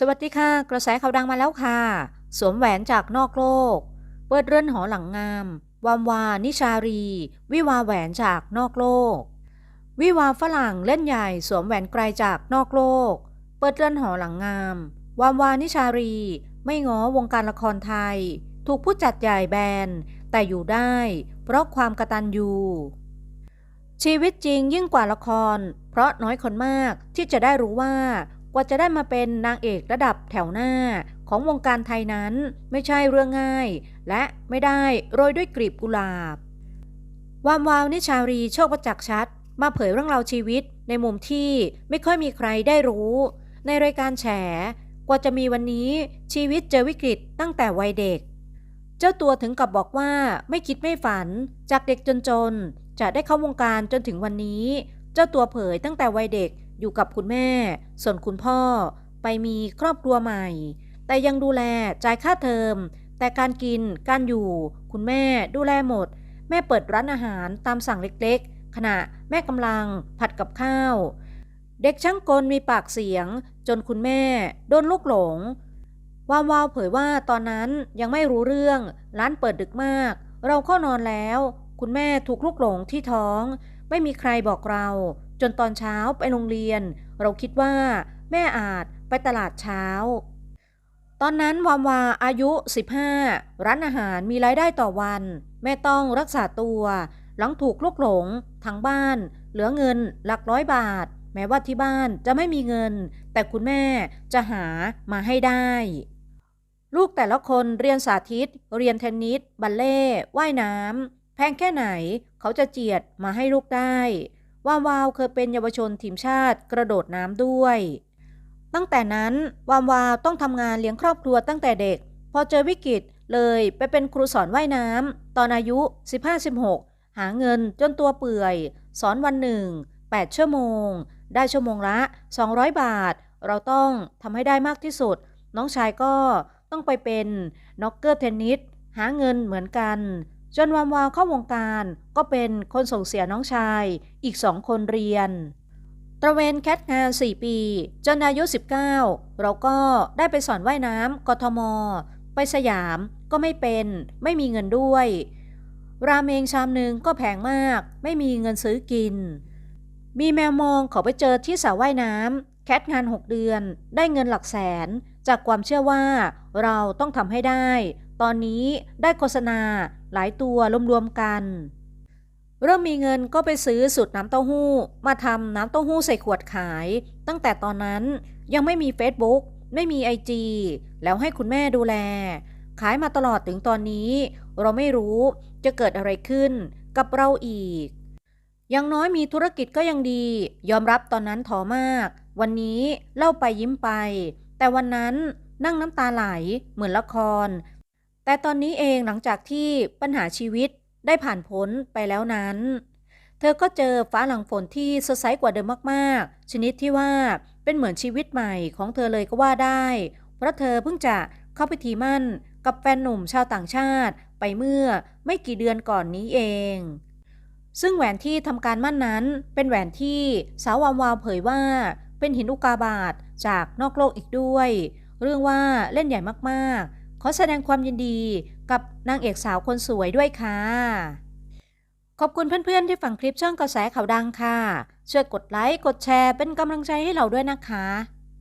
สวัสดีค่ะ กระแสข่าวดังมาแล้วค่ะ สวมแหวนจากนอกโลก เปิดเรือนหอหลังงาม วามวา นิชารี วิวาแหวนจากนอกโลก วิวาฝรั่งเล่นใหญ่ สวมแหวนไกลจากนอกโลก เปิดเรือนหอหลังงาม วามวา นิชารี ไม่ง้อวงการละครไทย ถูกผู้จัดใหญ่แบน แต่อยู่ได้ เพราะความกระตัญญูชีวิตจริงยิ่งกว่าละคร เพราะน้อยคนมากที่จะได้รู้ว่า ว่าจะได้มาเป็นนางเอกระดับแถวหน้าของวงการไทยนั้นไม่ใช่เรื่องง่าย และไม่ได้โรยด้วยกลีบกุหลาบ วามวาวนิชารีโชคประจักษ์ชัด มาเผยเรื่องราวชีวิตในมุมที่ไม่ค่อยมีใครได้รู้ ในรายการแฉ กว่าจะมีวันนี้ชีวิตเจอวิกฤตตั้งแต่วัยเด็ก เจ้าตัวถึงกับบอกว่าไม่คิดไม่ฝันจากเด็กจนๆจะได้เข้าวงการจนถึงวันนี้ เจ้าตัวเผยตั้งแต่วัยเด็ก อยู่กับคุณแม่ ส่วนคุณพ่อไปมีครอบครัวใหม่ แต่ยังดูแลจ่ายค่าเทอม แต่การกินการอยู่ คุณแม่ดูแลหมด แม่เปิดร้านอาหารตามสั่งเล็กๆ ขณะแม่กำลังผัดกับข้าว เด็กช่างกลมีปากเสียง จนคุณแม่โดนลูกหลงวาววาวเผยว่าตอนนั้นยังไม่รู้เรื่อง ร้านเปิดดึกมาก เราเข้านอนแล้ว คุณแม่ถูกลูกหลงที่ท้อง ไม่มีใครบอกเรา จนตอนเช้าไปโรงเรียน เราคิดว่า แม่อาจไปตลาดเช้า ตอนนั้นวามวาอายุ 15 ร้านอาหารมีรายได้ต่อวัน แม่ต้องรักษาตัว หลังถูกลูกหลงทั้งบ้าน เหลือเงินหลักร้อยบาท แม้ว่าที่บ้านจะไม่มีเงิน แต่คุณแม่จะหามาให้ได้ ลูกแต่ละคนเรียนสาธิต เรียนเทนนิสบัลเล่ว่ายน้ำแพงแค่ไหนเขาจะเจียดมาให้ลูกได้ วาวาวเคยเป็นเยาวชนทีมชาติกระโดดน้ำด้วย ตั้งแต่นั้นวามวาวต้องทำงานเลี้ยงครอบครัวตั้งแต่เด็ก พอเจอวิกฤตเลยไปเป็นครูสอนว่ายน้ำตอนอายุ 15-16 หาเงินจนตัวเปื่อย สอนวันหนึ่ง 8 ชั่วโมง ได้ชั่วโมงละ 200 บาท เราต้องทำให้ได้มากที่สุด น้องชายก็ต้องไปเป็นน็อกเกอร์เทนนิสหาเงินเหมือนกัน จนวามวาวเข้าวงการก็เป็นคนส่งเสียน้องชาย อีกสองคนเรียน ตระเวนแคทงาน 4 ปี จนอายุ 19 เราก็ได้ไปสอนว่ายน้ำกทม ไปสยามก็ไม่เป็น ไม่มีเงินด้วย ราเมงชามหนึ่งก็แพงมาก ไม่มีเงินซื้อกิน มีแมวมองเขาไปเจอที่สระว่ายน้ำแคทงาน 6 เดือน ได้เงินหลักแสน จากความเชื่อว่าเราต้องทำให้ได้ ตอนนี้ได้โฆษณาหลายตัวรวมๆกัน เริ่มมีเงินก็ไปซื้อสูตรน้ำเต้าหู้ มาทำน้ำเต้าหู้ใส่ขวดขาย ตั้งแต่ตอนนั้นยังไม่มี Facebook ไม่มี IG แล้วให้คุณแม่ดูแล ขายมาตลอดถึงตอนนี้ เราไม่รู้จะเกิดอะไรขึ้นกับเราอีก ยังน้อยมีธุรกิจก็ยังดี ยอมรับตอนนั้นท้อมาก วันนี้เล่าไปยิ้มไป แต่วันนั้นนั่งน้ำตาไหล เหมือนละคร แต่ตอนนี้เองหลังจากที่ปัญหาชีวิตได้ผ่านพ้นไปแล้วนั้น เธอก็เจอฟ้าหลังฝนที่สดใสกว่าเดิมมากๆ ชนิดที่ว่าเป็นเหมือนชีวิตใหม่ของเธอเลยก็ว่าได้ เพราะเธอเพิ่งจะเข้าพิธีมั่นกับแฟนหนุ่มชาวต่างชาติไปเมื่อไม่กี่เดือนก่อนนี้เอง ซึ่งแหวนที่ทำการมั่นนั้นเป็นแหวนที่สาววามวาวเผยว่า เป็นหินอุกาบาตจากนอกโลกอีกด้วย เรื่องว่าเล่นใหญ่มากๆ อแสดงความยินดีกับนางเอกสาวคนสวยด้วยค่ะ ขอบคุณเพื่อนๆที่ฟังคลิปช่องกระแสข่าวดังค่ะ ช่วยกดไลค์ กดแชร์เป็นกำลังใจให้เราด้วยนะคะ